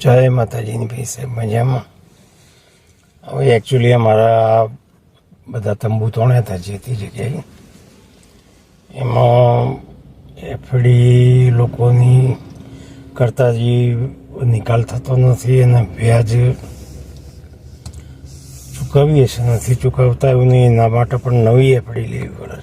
જય માતાજીની ભાઈ સાહેબ, મજામાં? હવે એકચ્યુઅલી અમારા બધા તંબુ તોણ્યા હતા જે તે જગ્યાએ. એમાં એફડી લોકોની કરતા જે નિકાલ થતો નથી અને વ્યાજ ચૂકવીએ છે નથી ચૂકવતા એવું નહીં, એના માટે પણ નવી એફડી લેવી પડે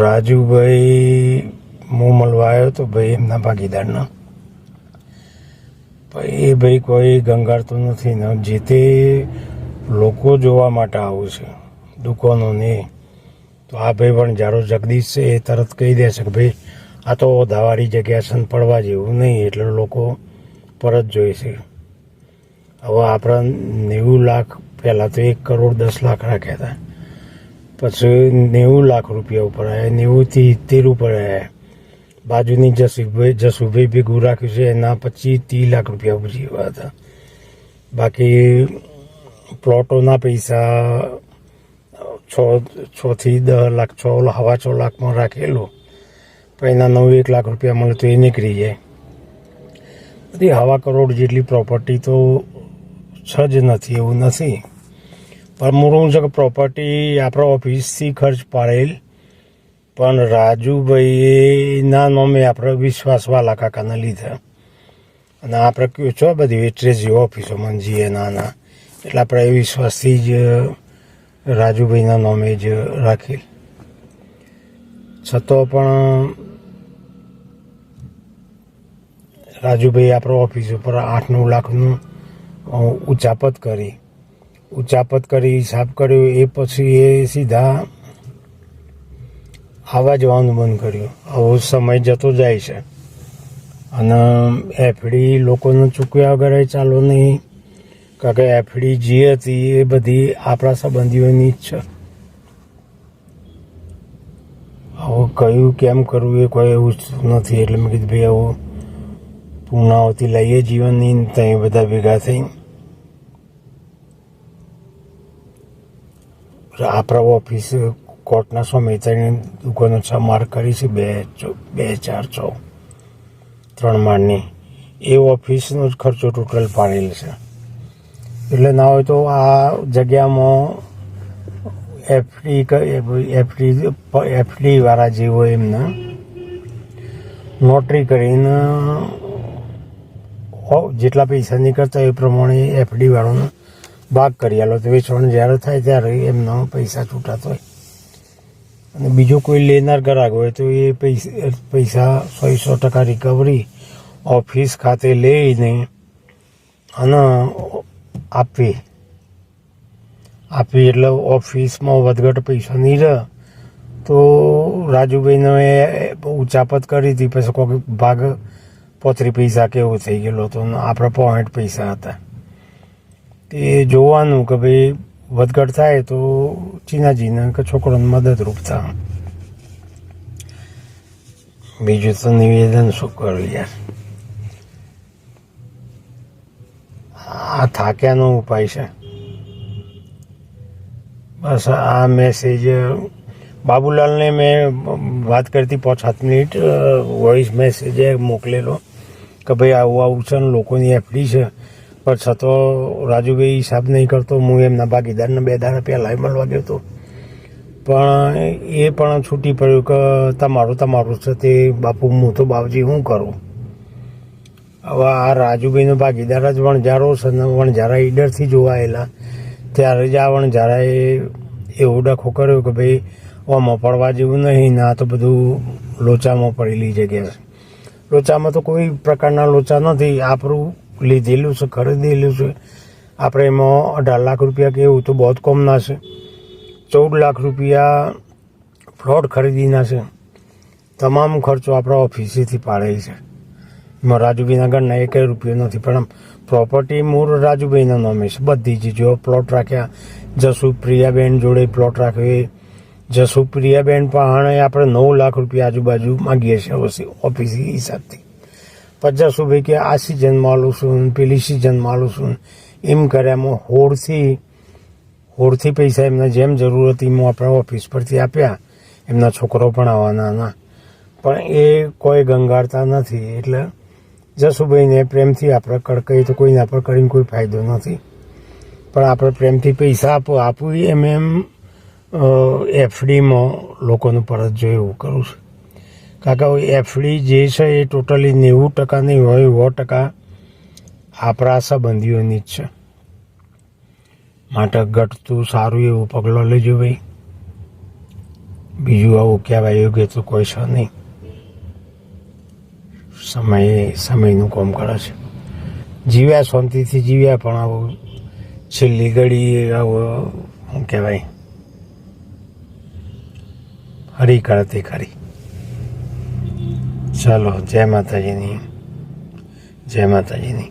રાજુભાઈ હું મળવા આવ્યો તો ભાઈ એમના ભાગીદારના. એ ભાઈ કોઈ ગંગારતો નથી. ને જે તે લોકો જોવા માટે આવું છે, દુકાનો ને. તો આ ભાઈ પણ જારો જગદીશ છે, એ તરત કહી દેશે કે ભાઈ, આ તો ધાવાળી જગ્યા છે પડવા જેવું નહીં, એટલે લોકો પરત જોઈશે હવે આપણા નેવું લાખ પહેલાં તો એક કરોડ દસ લાખ રાખ્યા હતા. પછી નેવું લાખ રૂપિયા ઉપર આવ્યા, નેવુંથી ઇત્તેર ઉપર આવ્યા. બાજુની જસુભાઈ જસુભાઈ ભેગું રાખ્યું છે, એના પચીસ ત્રીસ લાખ રૂપિયા ઉભરી હતા. બાકી પ્લોટોના પૈસા છ છ થી દસ લાખ, છ હવા છ લાખમાં રાખેલું. પણ એના નવ એક લાખ રૂપિયા મળે તો એ નીકળી જાય. બધી હવા કરોડ જેટલી પ્રોપર્ટી તો છે જ નથી, એવું નથી. પણ મૂળ છે કે પ્રોપર્ટી આપણા ઓફિસથી ખર્ચ પાડેલ પણ રાજુભાઈના મમ્મી આપણે વિશ્વાસવાલા કાકાને લીધા. અને આપણે છો બધી વેટરેજી ઓફિસો મંજીએ નાના. એટલે આપણે એ વિશ્વાસથી જ રાજુભાઈના નામે જ રાખી છતાં પણ રાજુભાઈ આપણો ઓફિસ ઉપર આઠ નવ લાખનું ઉચાપત કરી. ઉચાપત કરી, હિસાબ કર્યો, એ પછી એ સીધા આવવા જવાનું બંધ કર્યું. આવો સમય જતો જાય છે. અને એફડી લોકોને ચૂકવ્યા વગર ચાલો નહીં. કારણ કે એફડી જે હતી એ બધી આપણા સંબંધીઓની છે. હવે કયું કેમ કરવું એ કોઈ એવું નથી. એટલે મેં કીધું, ભાઈ આવું પૂર્ણાવતી લઈએ જીવનની, ત્યાં બધા ભેગા થઈ આપણા ઓફિસ કોર્ટના સ્વામિતાની દુકાનો છ માર કરી છે બે બે, ચાર, છ, ત્રણ માળની. એ ઓફિસનો જ ખર્ચો ટોટલ પાડેલ છે. એટલે ના હોય તો આ જગ્યામાં એફડી એફડી એફડી વાળા જે હોય એમને નોટરી કરીને જેટલા પૈસા નીકળતા એ પ્રમાણે એફડી વાળાનો ભાગ કરી આલો. તો વેચવાનું જ્યારે થાય ત્યારે એમનો પૈસા છૂટાતો હોય અને બીજો કોઈ લેનાર ગ્રાહક હોય તો એ પૈસા સો સો ટકા રિકવરી ઓફિસ ખાતે લઈને અને આપવી આપવી એટલે ઓફિસમાં વધઘટ પૈસા નહીં રહે. તો રાજુભાઈને એ ઉચાપત કરી હતી, પછી કોઈ ભાગ પોતરી પૈસા કેવું થઈ ગયેલો હતો આપણા પોઈન્ટ પૈસા હતા. તે જોવાનું કે ભાઈ વધઘટ થાય તો ચીનાજીને કે છોકરોને મદદરૂપ થાય. બીજું તો નિવેદન શું કરું યાર? આ થાક્યાનો ઉપાય છે. બસ આ મેસેજ બાબુલાલને મેં વાત કરતી પાંચ સાત મિનિટ વોઇસ મેસેજે મોકલેલો કે ભાઈ આવું આવું છે લોકોની એફડી છે. પણ છતો રાજુભાઈ હિસાબ નહીં કરતો, હું એમના ભાગીદારને બે દાડા પહેલાં મળવા ગયો હતો પણ એ પણ છૂટી પડ્યું કે તમારું તમારું છે તે બાપુ, હું તો બાપજી હું કરું? હવે આ રાજુભાઈનો ભાગીદાર જ વણઝારો છે ને વણઝારા ઈડરથી જોવાયેલા. ત્યારે જ આ વણઝારાએ એવો ડખો કર્યો કે ભાઈ, ઓમાં પડવા જેવું નહીં, ના તો બધું લોચામાં પડેલી જગ્યા છે. લોચામાં તો કોઈ પ્રકારના લોચા નથી, આપણું લીધેલું છે, ખરીદેલું છે. આપણે એમાં અઢાર લાખ રૂપિયા કે એવું તો બહુ જ કમ છે. ચૌદ લાખ રૂપિયા પ્લોટ ખરીદીના છે. તમામ ખર્ચો આપણા ઓફિસેથી પાડેલ છે. એમાં રાજુભાઈના ઘરના એક રૂપિયો નથી, પણ પ્રોપર્ટી મૂળ રાજુભાઈના નામે છે. બધી જ જો પ્લોટ રાખ્યા જસુ પ્રિયાબેન જોડે પ્લોટ રાખ્યો જસુ પ્રિયાબેન પણ આપણે નવ લાખ રૂપિયા આજુબાજુ માગીએ છીએ ઓફિસ હિસાબથી. પછી જસુભાઈ કે આ સિઝનમાં આલું છું પેલી સિઝનમાં આલું છું એમ કર્યામાં હોળથી હોળથી પૈસા એમને જેમ જરૂર હતી એમ આપણે ઓફિસ પરથી આપ્યા. એમના છોકરો પણ આવવાના ના પણ એ કોઈ ગંગારતા નથી. એટલે જસુભાઈને પ્રેમથી આપણે કડકાઈ તો કોઈના પર કરીને કોઈ ફાયદો નથી. પણ આપણે પ્રેમથી પૈસા આપો આપવી એમ એમ એફડીમાં લોકોનું પરત જોઈએ એવું કરું છું. કારણ કે એફડી જે છે એ ટોટલી નેવું નહીં હોય, સો ટકા આપણા સંબંધીઓની જ છે. માટે ઘટતું સારું એવું પગલો લેજો ભાઈ. બીજું આવું કહેવાય યોગ્ય તો કોઈ છે નહીં. સમય, સમયનું કામ કરે છે. જીવ્યા શાંતિથી જીવ્યા, પણ આવું છેલ્લી ઘડી આવું, શું કહેવાય? હરી કરે ખરી. ચાલો, જય માતાજીની જય માતાજીની.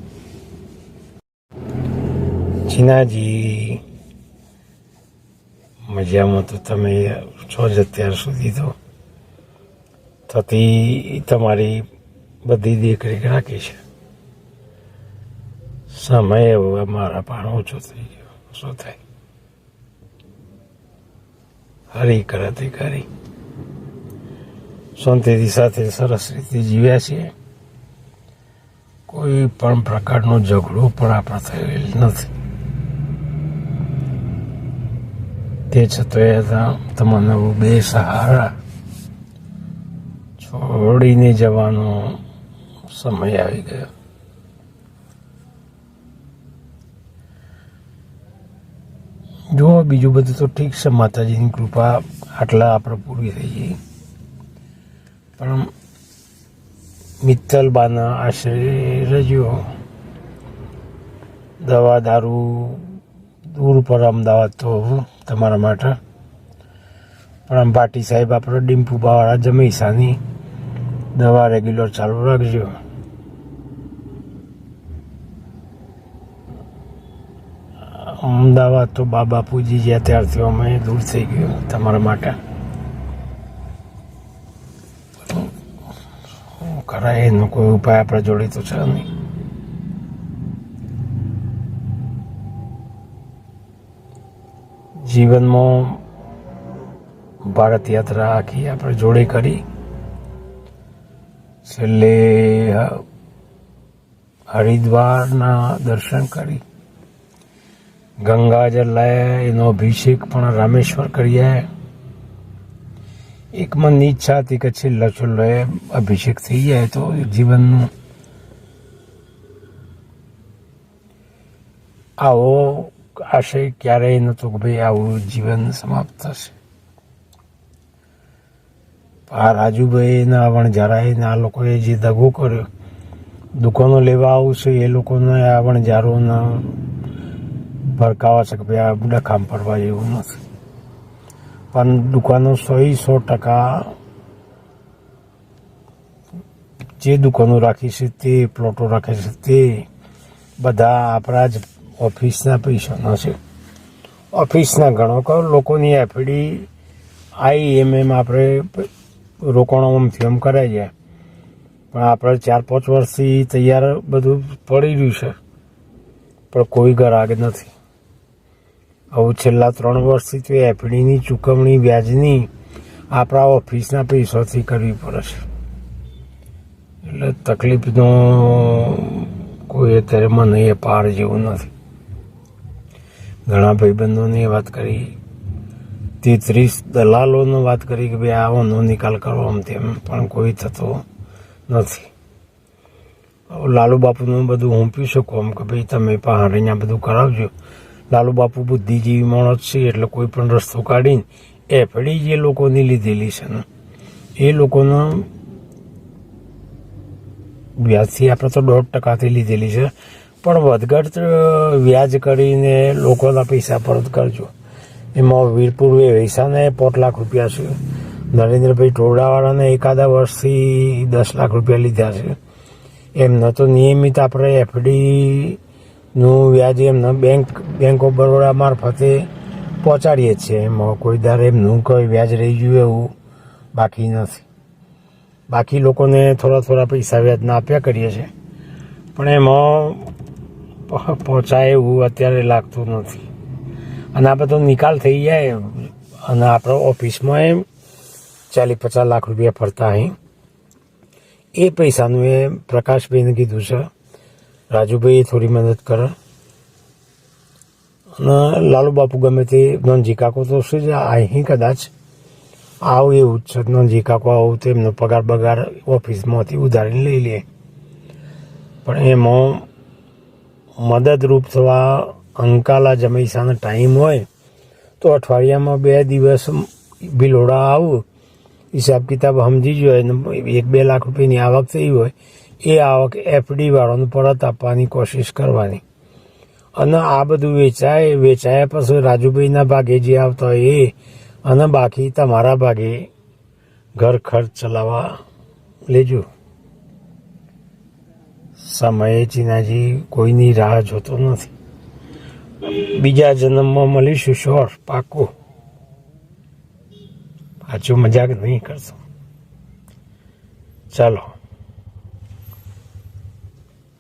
જીનાજી મજામાં તો તમે છો જ અત્યાર સુધી તો. થતી તમારી બધી દેખરેખ રાખી છે. સમય હવે મારા પાણ ઓછો થઈ ગયો. શું થાય? હરી કરતી કરી. શાંતિથી સાથે સરસ રીતે જીવ્યા છીએ. કોઈ પણ પ્રકારનો ઝઘડો પણ આપણે થયેલ નથી. તે છતાં તમને બે સહારા. છોડીને જવાનો સમય આવી ગયો. જુઓ, બીજું બધું તો ઠીક છે, માતાજીની કૃપા આટલા આપણે પૂરી થઈ ગઈ. પણ મિત્તલબાના આશરે રહ્યો દવા, દારૂ દૂર પર અમદાવાદ તો તમારા માટે. પણ આમ પાટી સાહેબ આપણે ડિમ્પુ બાવાળા જમૈસાની દવા રેગ્યુલર ચાલુ રાખજો. અમદાવાદ તો બાબા પૂજી ગયા ત્યારથી અમે દૂર થઈ ગયું તમારા માટે. કરાય એનો કોઈ ઉપાય આપણે જોડે તો છે નહીં. જીવનમાં ભારત યાત્રા આખી આપણે જોડે કરી. છેલ્લે હરિદ્વારના દર્શન કરી. ગંગાજળ લાયા એનો અભિષેક પણ રામેશ્વર કરીએ. એક મનની ઈચ્છા હતી કે છેલ્લો છેલ્લો એ અભિષેક થઈ જાય તો જીવનનું. આવો આશય ક્યારેય નહોતો કે ભાઈ આવું જીવન સમાપ્ત થશે. આ રાજુભાઈ ના વણઝારાએ આ લોકોએ જે દગો કર્યો, દુકાનો લેવા આવશે, એ લોકોને આ વણઝારોના છે કે ભાઈ આ ડખામ પડવા જેવું નથી. પણ દુકાનો સો સો ટકા જે દુકાનો રાખી છે તે પ્લોટો રાખે છે તે બધા આપણા જ ઓફિસના પૈસાના છે. ઓફિસના ઘણો કહો, લોકોની એફડી આઈ એમ એમ આપણે રોકાણો આમથી આમ કરાઈ જાય પણ આપણે ચાર પાંચ વર્ષથી તૈયાર બધું પડી રહ્યું છે. પણ કોઈ ઘર આગળ નથી. હવે છેલ્લા ત્રણ વર્ષથી તો એફડીની ચૂકવણી વ્યાજની આપણા ઓફિસના પૈસાથી કરવી પડે છે. એટલે તકલીફનો કોઈ અત્યારે મને એ પાર જેવું નથી. ઘણા ભાઈબંધોની વાત કરી. તેત્રીસ દલાલોનો વાત કરી કે ભાઈ આવાનો નિકાલ કરો આમ તેમ, પણ કોઈ થતો નથી. લાલુ બાપુનું બધું હું પી શકું એમ કે ભાઈ તમે અહીંયા બધું કરાવજો. લાલુ બાપુ બુદ્ધિજીવી માણસ છે એટલે કોઈ પણ રસ્તો કાઢીને એફડી જે લોકોની લીધેલી છે ને, એ લોકોનો વ્યાજથી આપણે તો દોઢ ટકાથી લીધેલી છે. પણ વધઘટ વ્યાજ કરીને લોકોના પૈસા પરત કરજો. એમાં વીરપુર વૈસાને પાંચ લાખ રૂપિયા છે. નરેન્દ્રભાઈ ટોળાવાળાને એકાદા વર્ષથી દસ લાખ રૂપિયા લીધા છે. એમને તો નિયમિત આપણે એફડી નું વ્યાજ એમને બેંક બેંક ઓફ બરોડા મારફતે પહોંચાડીએ છીએ. એમાં કોઈ ધારે એમનું કોઈ વ્યાજ રહી ગયું એવું બાકી નથી. બાકી લોકોને થોડા થોડા પૈસા વ્યાજના આપ્યા કરીએ છીએ. પણ એમાં પહોંચાય એવું અત્યારે લાગતું નથી. અને આ બધો નિકાલ થઈ જાય અને આપણો ઓફિસમાં એમ ચાલીસ પચાસ લાખ રૂપિયા ફરતા અહીં. એ પૈસાનું એ પ્રકાશભાઈને કીધું છે. રાજુભાઈ થોડી મદદ કરે. અને લાલુ બાપુ ગમે તે નોંધી કાકો તો શું છે, અહીં કદાચ આવું એવું જ છે નોંધી કાકો આવું તો એમનો પગાર બગાર ઓફિસમાંથી ઉધારીને લઈ લે. પણ એમાં મદદરૂપ થવા અંકાલા જમૈસાનો ટાઈમ હોય, તો અઠવાડિયામાં બે દિવસ ભિલોડા આવું હિસાબ કિતાબ સમજી જ હોય એક બે લાખ રૂપિયાની આવક થઈ હોય એ આવક એફડી વાળાને પરત આપવાની કોશિશ કરવાની. અને આ બધું વેચાય, વેચાયા પછી રાજુભાઈના ભાગે જે આવતા હોય એ અને બાકી તમારા ભાગે ઘર ખર્ચ ચલાવવા લેજો. સમયે ચીનાજી કોઈની રાહ જોતો નથી. બીજા જન્મમાં મળીશું, શ્યોર પાકું પાછું મજાક નહીં કરતો ચાલો.